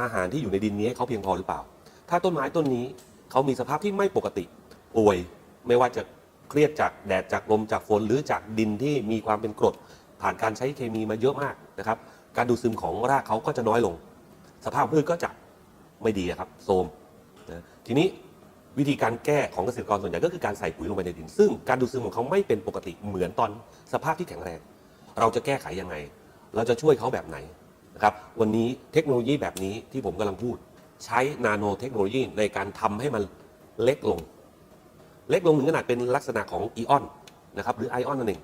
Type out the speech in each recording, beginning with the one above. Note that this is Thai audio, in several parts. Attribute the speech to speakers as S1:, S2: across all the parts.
S1: อาหารที่อยู่ในดินนี้ให้เขาเพียงพอหรือเปล่า ถ้าต้นไม้ต้นนี้เขามีสภาพที่ไม่ปกติป่วย ไม่ว่าจะเครียดจากแดดจากลมจากฝนหรือจากดินที่มีความเป็นกรด ผ่านการใช้เคมีมาเยอะมากนะครับ การดูดซึมของรากเขาก็จะน้อยลง สภาพพืชก็จะไม่ดีครับโทมนะทีนี้วิธีการแก้ของเกษตรกรส่วนใหญ่ก็คือการใส่ปุ๋ยลงไปในดิน ซึ่งการดูดซึมของเขาไม่เป็นปกติเหมือนตอนสภาพที่แข็งแรง เราจะแก้ไขยังไง เราจะช่วยเขาแบบไหน นะครับวันนี้เทคโนโลยีแบบนี้ที่ผมกำลังพูด ใช้นาโนเทคโนโลยีในการทำให้มันเล็กลง เล็กลงถึงขนาดเป็นลักษณะของอีออนนะครับหรือไอออนนั่นเอง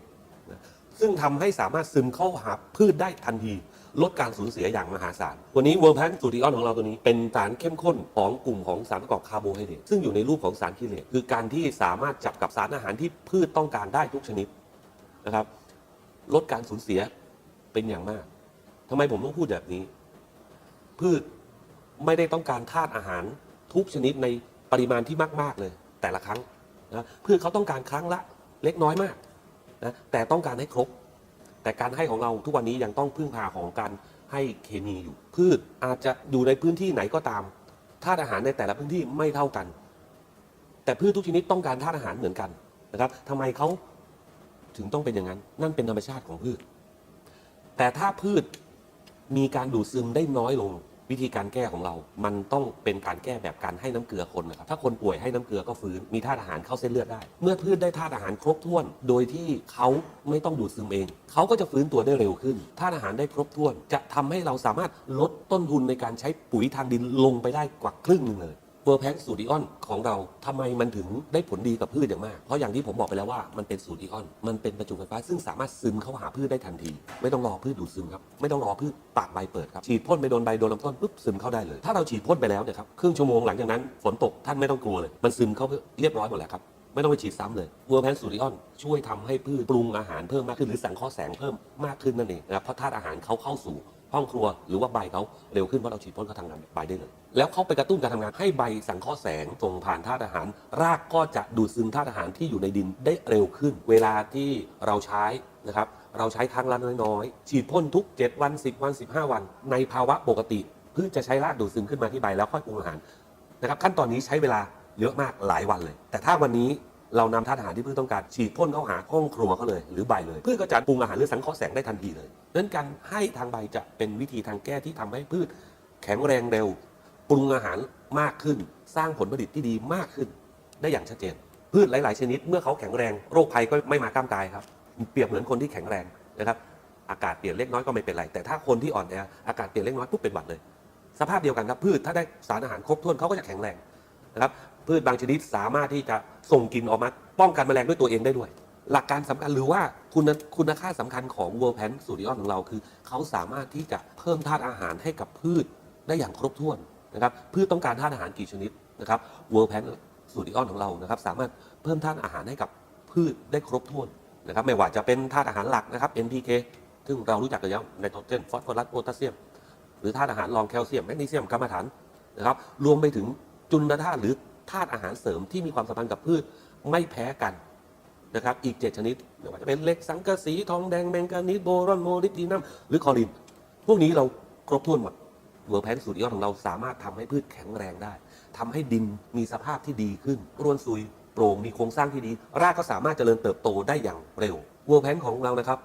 S1: ซึ่งทำให้สามารถซึมเข้าหาพืชได้ทันที ลดการสูญเสียอย่างมหาศาลวันนี้เวิร์มแพนสูตรอีออนของเราตัวนี้ เป็นสารเข้มข้นของกลุ่มของสารประกอบคาร์โบไฮเดรตซึ่งอยู่ในรูปของสารคีเลตคือการที่สามารถจับกับสารอาหารที่พืชต้องการได้ทุกชนิดนะครับลดการสูญเสียเป็นอย่างมาก ทำไมผมต้องพูดแบบนี้ พืชไม่ได้ต้องการธาตุอาหารทุกชนิดในปริมาณที่มาก ๆ เลย แต่ละครั้งนะพืชเขาต้องการครั้งละเล็กน้อยมากนะแต่ต้องการให้ครบ แต่การให้ของเราทุกวันนี้ยังต้องพึ่งพาของการให้เคมีอยู่ พืชอาจจะอยู่ในพื้นที่ไหนก็ตามธาตุอาหารในแต่ละพื้นที่ไม่เท่ากัน แต่พืชทุกชนิดต้องการธาตุอาหารเหมือนกันนะครับทำไมเขาถึงต้องเป็นอย่างนั้น นั่นเป็นธรรมชาติของพืช แต่ถ้าพืช มีการดูดซึมได้น้อยลง วิธีการแก้ของเรา มันต้องเป็นการแก้แบบการให้น้ำเกลือคนนะครับ ถ้าคนป่วยให้น้ำเกลือก็ฟื้น มีธาตุอาหารเข้าเส้นเลือดได้ เมื่อพืชได้ธาตุอาหารครบถ้วน โดยที่เขาไม่ต้องดูดซึมเอง เขาก็จะฟื้นตัวได้เร็วขึ้น ธาตุอาหารได้ครบถ้วน จะทำให้เราสามารถลดต้นทุนในการใช้ปุ๋ยทางดินลงไปได้กว่าครึ่งหนึงเลย เวอร์แพนสูตรอีออนของเราทำไมมันถึงได้ผลดีกับพืชอย่างมาก เพราะอย่างที่ผมบอกไปแล้วว่ามันเป็นสูตรอีออน มันเป็นประจุไฟฟ้าซึ่งสามารถซึมเข้าหาพืชได้ทันที ไม่ต้องรอพืชดูดซึมครับ ไม่ต้องรอพืชปากใบเปิดครับ ฉีดพ่นไปโดนใบโดนลำต้นปุ๊บซึมเข้าได้เลย ถ้าเราฉีดพ่นไปแล้วเนี่ยครับ ครึ่งชั่วโมงหลังจากนั้นฝนตกท่านไม่ต้องกลัวเลย มันซึมเข้าเรียบร้อยหมดแล้วครับ ไม่ต้องไปฉีดซ้ำเลยเวอร์แพนสูตรอีออนช่วยทำให้พืชปรุงอาหารเพิ่มมากขึ้นหรือสังเคราะห์แสงเพิ่มมากขึ้นนั่นเองนะครับเพราะธาตุอาหารเขาเข้าสู่ ห้องครัวหรือว่าใบเขาเร็วขึ้นเพราะเราฉีดพ่นเขาทำงานใบได้เลย แล้วเขาไปกระตุ้นการทำงานให้ใบสังเคราะห์แสงส่งผ่านธาตุอาหาร รากก็จะดูดซึมธาตุอาหารที่อยู่ในดินได้เร็วขึ้น เวลาที่เราใช้นะครับเราใช้ครั้งละน้อยๆฉีดพ่นทุก 7 วัน 10 วัน 15 วัน ในภาวะปกติพืชจะใช้รากดูดซึมขึ้นมาที่ใบแล้วค่อยปรุงอาหารนะครับขั้นตอนนี้ใช้เวลาเยอะมากหลายวันเลย แต่ถ้าวันนี้ เรานำธาตุอาหารที่พืชต้องการฉีดพ่นเข้าหาห้องครัวเขาเลย หรือใบเลยพืชก็จะปรุงอาหารหรือสังเคราะห์แสงได้ทันทีเลยนั้นการให้ทางใบจะเป็นวิธีทางแก้ที่ทำให้พืช แข็งแรงเร็ว ปรุงอาหารมากขึ้น สร้างผลผลิตที่ดีมากขึ้น ได้อย่างชัดเจน พืชหลาย ๆ ชนิดเมื่อเขาแข็งแรงโรคภัยก็ไม่มากล้ามกายครับ เปรียบเหมือนคนที่แข็งแรงนะครับอากาศเปลี่ยนเล็กน้อยก็ไม่เป็นไร แต่ถ้าคนที่อ่อนแออากาศเปลี่ยนเล็กน้อยปุ๊บเป็นหวัดเลย สภาพเดียวกันครับพืชถ้าได้สารอาหารครบถ้วนเขาก็จะแข็งแรงนะครับพืชบางชนิดสามารถที่จะ ส่งกลิ่นออกมาป้องกันแมลงด้วยตัวเองได้ด้วย หลักการสำคัญหรือว่าคุณคุณค่าสำคัญของเวอร์แพนสูตรออนของเราคือ เขาสามารถที่จะเพิ่มธาตุอาหารให้กับพืชได้อย่างครบถ้วนนะครับพืชต้องการธาตุอาหารกี่ชนิดนะครับเวอร์แพนสูตรออนของเรานะครับ สามารถเพิ่มธาตุอาหารให้กับพืชได้ครบถ้วนนะครับ ไม่ว่าจะเป็นธาตุอาหารหลักนะครับ NPK ซึ่งเรารู้จักกันแล้วไนโตรเจนฟอสฟอรัสโพแทสเซียม หรือธาตุอาหารรองแคลเซียมแมกนีเซียมกรรมฐานนะครับ รวมไปถึงจุลธาตุหรือ ธาตุอาหารเสริมที่มีความสัมพันธ์กับพืชไม่แพ้กันนะครับ อีก 7 ชนิดไม่ว่าจะเป็นเหล็กสังกะสีทองแดงแมงกานีสโบรอนโมลิบดีนัมหรือคลอริน พวกนี้เราครบถ้วนหมดเวอร์แพนสูตรอีออนของเราสามารถทำให้พืชแข็งแรงได้ทำให้ดินมีสภาพที่ดีขึ้นร่วนซุยโปร่งมีโครงสร้างที่ดี รากก็สามารถเจริญเติบโตได้อย่างเร็วเวอร์แพนของเรานะครับ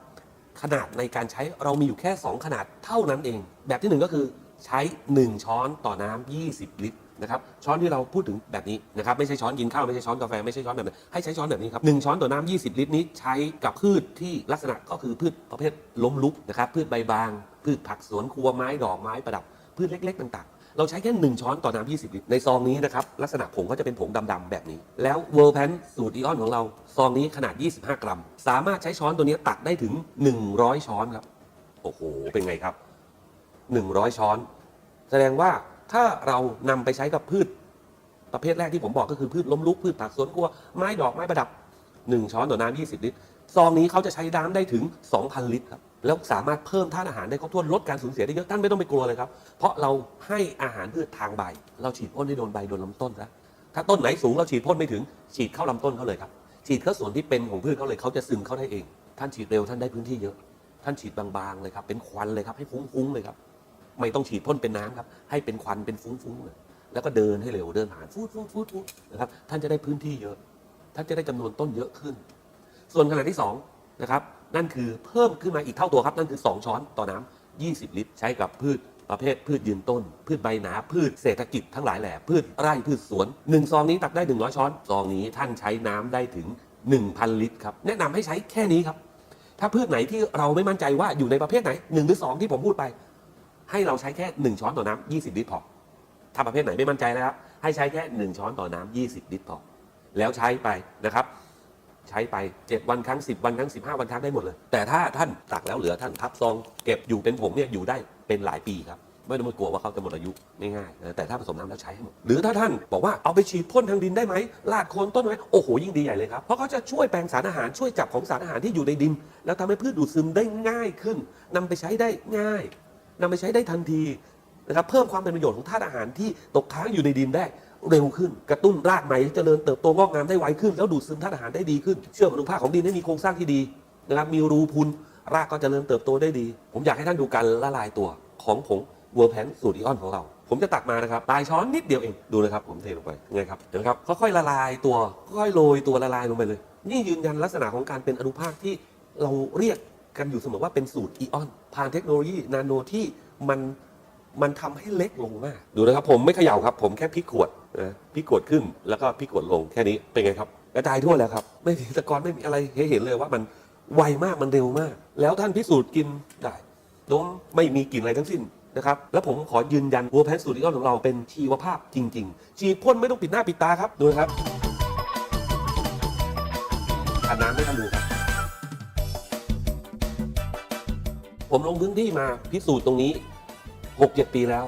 S1: ขนาดในการใช้เรามีอยู่แค่ 2 ขนาดเท่านั้นเอง แบบที่ 1 ก็คือใช้ 1 ช้อนต่อน้ำ20 ลิตร นะครับช้อนที่เราพูดถึงแบบนี้นะครับไม่ใช่ช้อนกินข้าวไม่ใช่ช้อนกาแฟไม่ใช่ช้อนแบบนั้นให้ใช้ช้อนแบบนี้ครับหนึ่งช้อนต่อน้ำ20 ลิตรนี้ใช้กับพืชที่ลักษณะก็คือพืชประเภทล้มลุกนะครับพืชใบบาง พืชผักสวนครัวไม้ดอกไม้ประดับ พืชเล็ก ๆ ต่างๆ เราใช้แค่1ช้อนต่อน้ำ20 ลิตรในซองนี้นะครับลักษณะผงก็จะเป็นผงดำๆแบบนี้ แล้วเวิร์แพนสูตรอีออนของเราซองนี้ขนาด 25 กรัม สามารถใช้ช้อนตัวนี้ตักได้ถึง 100 ช้อนครับโอ้โหเป็นไงครับ 100 ช้อน แสดงว่า ถ้าเรานำไปใช้กับพืช ประเภทแรกที่ผมบอกก็คือพืชล้มลุกพืชผักสวนครัวไม้ดอกไม้ประดับ 1 ช้อนต่อน้ำ20 ลิตรซองนี้เขาจะใช้น้ำได้ถึง 2,000 ลิตรครับแล้วสามารถเพิ่มธาตุอาหารได้ครบถ้วนลดการสูญเสียได้เยอะท่านไม่ต้องไปกลัวเลยครับ เพราะเราให้อาหารพืชทางใบ เราฉีดพ่นให้โดนใบโดนลำต้นนะถ้าต้นไหนสูงเราฉีดพ่นไม่ถึง ฉีดเข้าลำต้นเขาเลยครับ ฉีดเข้าส่วนที่เป็นของพืชเขาเลยเขาจะซึมเข้าได้เอง ท่านฉีดเร็วท่านได้พื้นที่เยอะ ท่านฉีดบางๆเลยครับเป็นควันเลยครับให้ฟุ้งๆเลยครับ ไม่ต้องฉีดพ่นเป็นน้ำครับ ให้เป็นควันเป็นฟุ้งๆเลยแล้วก็เดินให้เร็วเดินผ่านฟูดฟูดฟูดฟูดนะครับ ท่านจะได้พื้นที่เยอะ ท่านจะได้จำนวนต้นเยอะขึ้น ส่วนขนาดที่2นะครับ นั่นคือเพิ่มขึ้นมาอีกเท่าตัวครับ นั่นคือ 2 ช้อนต่อน้ำ20 ลิตร ใช้กับพืชประเภทพืชยืนต้น พืชใบหนา พืชเศรษฐกิจทั้งหลายแหล่พืชไร่พืชสวน1ซองนี้ตักได้ 100 ช้อนซองนี้ท่านใช้น้ำได้ถึง 1,000 ลิตรครับแนะนำให้ใช้แค่นี้ครับถ้าพืชไหนที่เราไม่มั่นใจว่าอยู่ในประเภทไหนหนึ่งหรือสองที่ผมพูดไป ให้เราใช้แค่หนึ่งช้อนต่อน้ำ20 ลิตรพอถ้าประเภทไหนไม่มั่นใจแล้วให้ใช้แค่หนึ่งช้อนต่อน้ำ20 ลิตรพอแล้วใช้ไปนะครับ ใช้ไป 7 วันครั้ง 10 วันครั้ง 15 วันครั้งได้หมดเลย แต่ถ้าท่านตักแล้วเหลือท่านทับซองเก็บอยู่เป็นผมเนี่ยอยู่ได้เป็นหลายปีครับไม่ต้องมากลัวว่าเขาจะหมดอายุง่ายๆนะแต่ถ้าผสมน้ำแล้วใช้ให้หมดหรือถ้าท่านบอกว่าเอาไปฉีดพ่นทางดินได้ไหมลาดโคนต้นไม้โอ้โหยิ่งดีใหญ่เลยครับ เพราะเขาจะช่วยแปลงสารอาหารช่วยจับของสารอาหารที่อยู่ในดิน แล้วทำให้พืชดูดซึมได้ง่ายขึ้นนำไปใช้ได้ง่าย นำไปใช้ได้ทันทีนะครับเพิ่มความเป็นประโยชน์ของธาตุอาหารที่ตกค้างอยู่ในดินได้เร็วขึ้น กระตุ้นรากใหม่เจริญเติบโตงอกงามได้ไวขึ้น แล้วดูดซึมธาตุอาหารได้ดีขึ้น เชื่อมอนุภาคของดินให้มีโครงสร้างที่ดีนะครับมีรูพุนรากก็เจริญเติบโตได้ดี ผมอยากให้ท่านดูการละลายตัวของผงเวอร์แพนสูตรอีออนของเรา ผมจะตักมานะครับปลายช้อนนิดเดียวเองดูนะครับ ผมเทลงไปไงครับเห็นไหมครับค่อยๆละลายตัวค่อยๆโรยตัวละลายลงไปเลย นี่ยืนยันลักษณะของการเป็นอนุภาคที่เราเรียก กันอยู่เสมอว่าเป็นสูตรอีออนผ่านเทคโนโลยีนาโนที่มันมันทำให้เล็กลงมาก ดูนะครับผมไม่เขย่าครับ ผมแค่พลิกขวดนะพลิกขวดขึ้นแล้วก็พลิกขวดลงแค่นี้เป็นไงครับกระจายทั่วแล้วครับ ไม่มีตะกอนไม่มีอะไรให้เห็นเลยว่ามันไวมากมันเร็วมาก แล้วท่านพิสูจน์กินได้โดยไม่มีกลิ่นอะไรทั้งสิ้นนะครับแล้วผมขอยืนยันวัวแพนสูตรอีกอนของเราเป็นชีวภาพจริง ๆ ฉีดพ่นไม่ต้องปิดหน้าปิดตาครับดูนะครับอาบน้ำไม่ทันดูครับ ผมลงพื้นที่มาพิสูจน์ตรงนี้6 7ปีแล้ว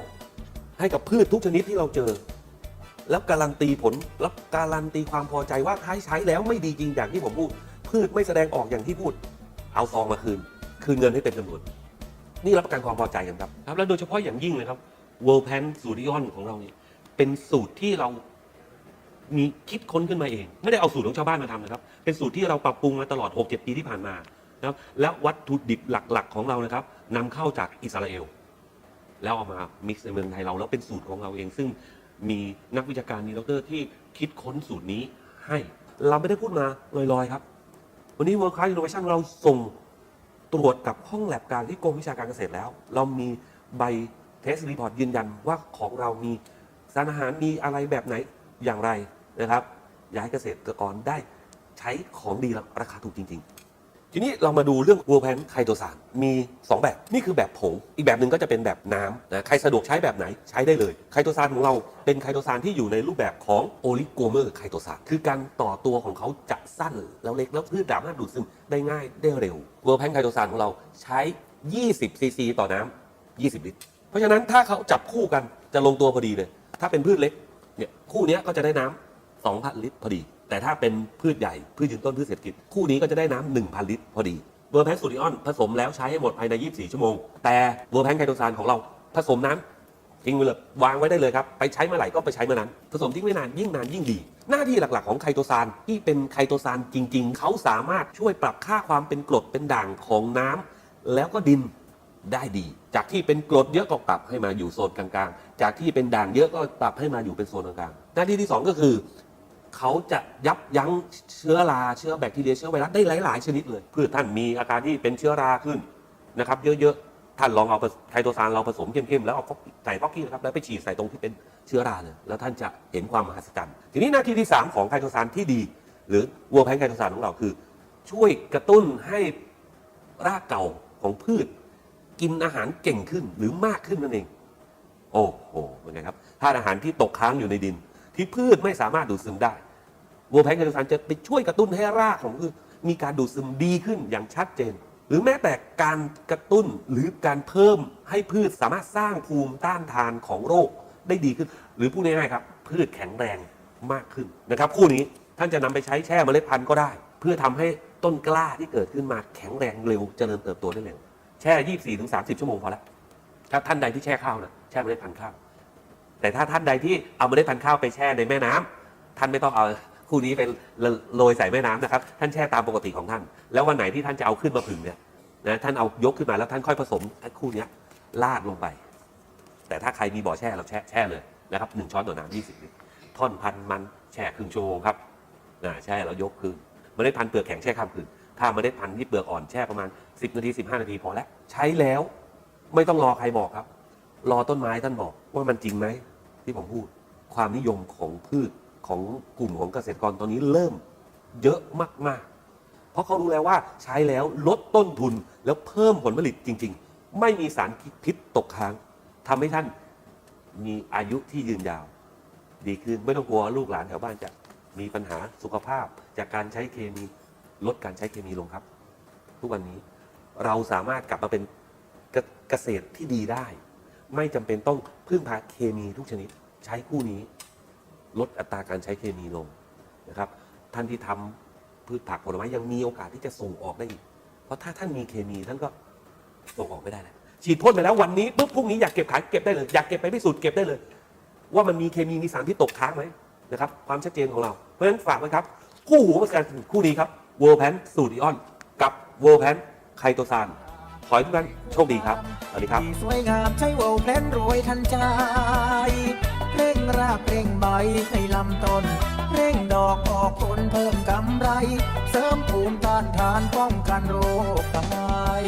S1: ให้กับพืชทุกชนิดที่เราเจอ แล้วการันตีผลแล้วการันตีความพอใจว่าถ้าใช้แล้วไม่ดีจริงอย่างที่ผมพูด พืชไม่แสดงออกอย่างที่พูด เอาซองมาคืน คืนเงินให้เต็มจำนวนนี่รับประกันความพอใจกันครับครับ แล้วโดยเฉพาะอย่างยิ่งเลยครับ World Pan สูตร Ion ของเราเนี่ยเป็นสูตรที่เรามีคิดค้นขึ้นมาเอง ไม่ได้เอาสูตรของชาวบ้านมาทำนะครับ เป็นสูตรที่เราปรับปรุงมาตลอด 6-7 ปีที่ผ่านมา นะครับและวัตถุดิบหลักๆ ของเรานะครับนำเข้าจากอิสราเอลแล้วเอามา mix ในเมืองไทยเราแล้วเป็นสูตรของเราเอง ซึ่งมีนักวิชาการมีดรที่คิดค้นสูตรนี้ให้ เราไม่ได้พูดมาลอยๆครับ วันนี้ World Class Innovation เราส่งตรวจกับห้องแลบกางที่กรมวิชาการเกษตรแล้ว เรามีใบเทสรีพอร์ตยืนยันว่าของเรามีสารอาหารมีอะไรแบบไหนอย่างไรนะครับอยากให้เกษตรกรได้ใช้ของดีราคาถูกจริง ๆ ทีนี้เรามาดูเรื่องวัวแพนไคโตซานมี 2 แบบนี่คือแบบผง อีกแบบหนึ่งก็จะเป็นแบบน้ำนะใครสะดวกใช้แบบไหนใช้ได้เลย ไคโตซานของเราเป็นไคโตซานที่อยู่ในรูปแบบของโอลิโกเมอร์ไคโตซานคือการต่อตัวของเขาจะสั้นแล้วเล็กแล้วพืชสามารถดูดซึมได้ง่ายได้เร็ววัวแพนไคโตซานของเราใช้ 20 ซีซีต่อน้ำ20 ลิตร เพราะฉะนั้นถ้าเขาจับคู่กันจะลงตัวพอดีเลยถ้าเป็นพืชเล็กเนี่ยคู่นี้ก็จะได้น้ำ2,000 ลิตรพอดี แต่ถ้าเป็นพืชใหญ่ พืชยืนต้นพืชเศรษฐกิจ คู่นี้ก็จะได้น้ำ1,000ลิตรพอดีเวอร์แพนสูริออนผสมแล้วใช้ให้หมดภายใน 24 ชั่วโมง แต่เวอร์แพนไคโตซานของเราผสมน้ำทิ้งไว้เลยวางไว้ได้เลยครับ ไปใช้เมื่อไหร่ก็ไปใช้เมื่อนั้น ผสมทิ้งไว้นานยิ่งนานยิ่งดี หน้าที่หลักๆของไคโตซานที่เป็นไคโตซานจริง ๆ เขาสามารถช่วยปรับค่าความเป็นกรดเป็นด่างของน้ำแล้วก็ดินได้ดี จากที่เป็นกรดเยอะก็ปรับให้มาอยู่โซนกลางๆ จากที่เป็นด่างเยอะก็ปรับให้มาอยู่เป็นโซนกลางๆหน้าที่ที่ 2 ก็คือ เขาจะยับยั้งเชื้อราเชื้อแบคทีเรียเชื้อไวรัสได้หลาย ๆ ชนิดเลยพืชท่านมีอาการที่เป็นเชื้อราขึ้นนะครับเยอะ ๆ ท่านลองเอาไคโตซานเราผสมเข้ม ๆ แล้วเอาใส่ฟอกกี้นะครับแล้วไปฉีดใส่ตรงที่เป็นเชื้อราเลยแล้วท่านจะเห็นความมหัศจรรย์ทีนี้หน้าที่ที่ 3 ของไคโตซานที่ดี หรือวัวแพนไคโตซานของเราคือ ช่วยกระตุ้นให้รากเก่าของพืช กินอาหารเก่งขึ้นหรือมากขึ้นนั่นเอง โอ้โหเป็นไงครับธาตุอาหารที่ตกค้างอยู่ในดิน ที่พืชไม่สามารถดูดซึมได้วัวแพนไคโตซานจะไปช่วยกระตุ้นให้รากของพืชมีการดูดซึมดีขึ้นอย่างชัดเจน หรือแม้แต่การกระตุ้นหรือการเพิ่มให้พืชสามารถสร้างภูมิต้านทานของโรคได้ดีขึ้น หรือพูดง่ายๆครับ พืชแข็งแรงมากขึ้นนะครับคู่นี้ท่านจะนำไปใช้แช่เมล็ดพันธุ์ก็ได้ เพื่อทำให้ต้นกล้าที่เกิดขึ้นมาแข็งแรงเร็วเจริญเติบโตได้เร็วแช่ 24-30 ชั่วโมงพอแล้วถ้าท่านใดที่แช่ข้าวนะแช่เมล็ดพันธุ์ข้าว แต่ถ้าท่านใดที่เอาเมล็ดพันธุ์ข้าวไปแช่ในแม่น้ำท่านไม่ต้องเอาคู่นี้ไปโรยใส่แม่น้ำนะครับ ท่านแช่ตามปกติของท่าน แล้ววันไหนที่ท่านจะเอาขึ้นมาผึ่งเนี่ยนะท่านเอายกขึ้นมาแล้วท่านค่อยผสมไอ้คู่นี้ลาดลงไป แต่ถ้าใครมีบ่อแช่เราแช่แช่เลยนะครับหนึ่งช้อนต่อน้ำยี่สิบลิตรท่อนพันมันแช่ครึ่งชั่วโมงครับอ่าแช่แล้วยกคืนเมล็ดพันธุ์เปลือกแข็งแช่ข้ามคืนถ้าเมล็ดพันธุ์ที่เปลือกอ่อนแช่ประมาณ 10 นาที 15 นาทีพอแล้วใช้แล้วไม่ต้องรอใครบอกครับ รอต้นไม้ท่านบอกว่ามันจริงไหม ที่ผมพูด ความนิยมของพืชของกลุ่มของเกษตรกรตอนนี้เริ่มเยอะมากๆ เพราะเขารู้แล้วว่าใช้แล้วลดต้นทุนแล้วเพิ่มผลผลิตจริง ๆ ไม่มีสารพิษตกค้างทำให้ท่านมีอายุที่ยืนยาว ดีขึ้นไม่ต้องกลัวลูกหลานแถวบ้านจะมีปัญหาสุขภาพ จากการใช้เคมีลดการใช้เคมีลงครับ ทุกวันนี้เราสามารถกลับมาเป็นเกษตรที่ดีได้ ไม่จำเป็นต้องพึ่งพาเคมีทุกชนิด ใช้คู่นี้ ลดอัตราการใช้เคมีลงนะครับ ท่านที่ทำพืชผักผลไม้ยังมีโอกาสที่จะส่งออกได้อีก เพราะถ้าท่านมีเคมีท่านก็ส่งออกไม่ได้แล้วฉีดพ่นไปแล้ววันนี้ปุ๊บพรุ่งนี้อยากเก็บขายเก็บได้เลยอยากเก็บไปพิสูจน์เก็บได้เลย ว่ามันมีเคมีมีสารพิษตกค้างไหมนะครับความชัดเจนของเรา เพราะฉะนั้นฝากไว้ครับ คู่หูประกันคู่นี้ครับเวอร์แพนสูตรอีออนกับเวอร์แพนไคโตซาน ขอให้ทุกท่านโชคดีครับ สวัสดีครับ
S2: สวยงามใช้เวลแพลนรวยทันใจ เร่งรากเร่งใบให้ลำต้น เร่งดอกออกผลเพิ่มกำไร เสริมภูมิต้านทานป้องกันโรคตาย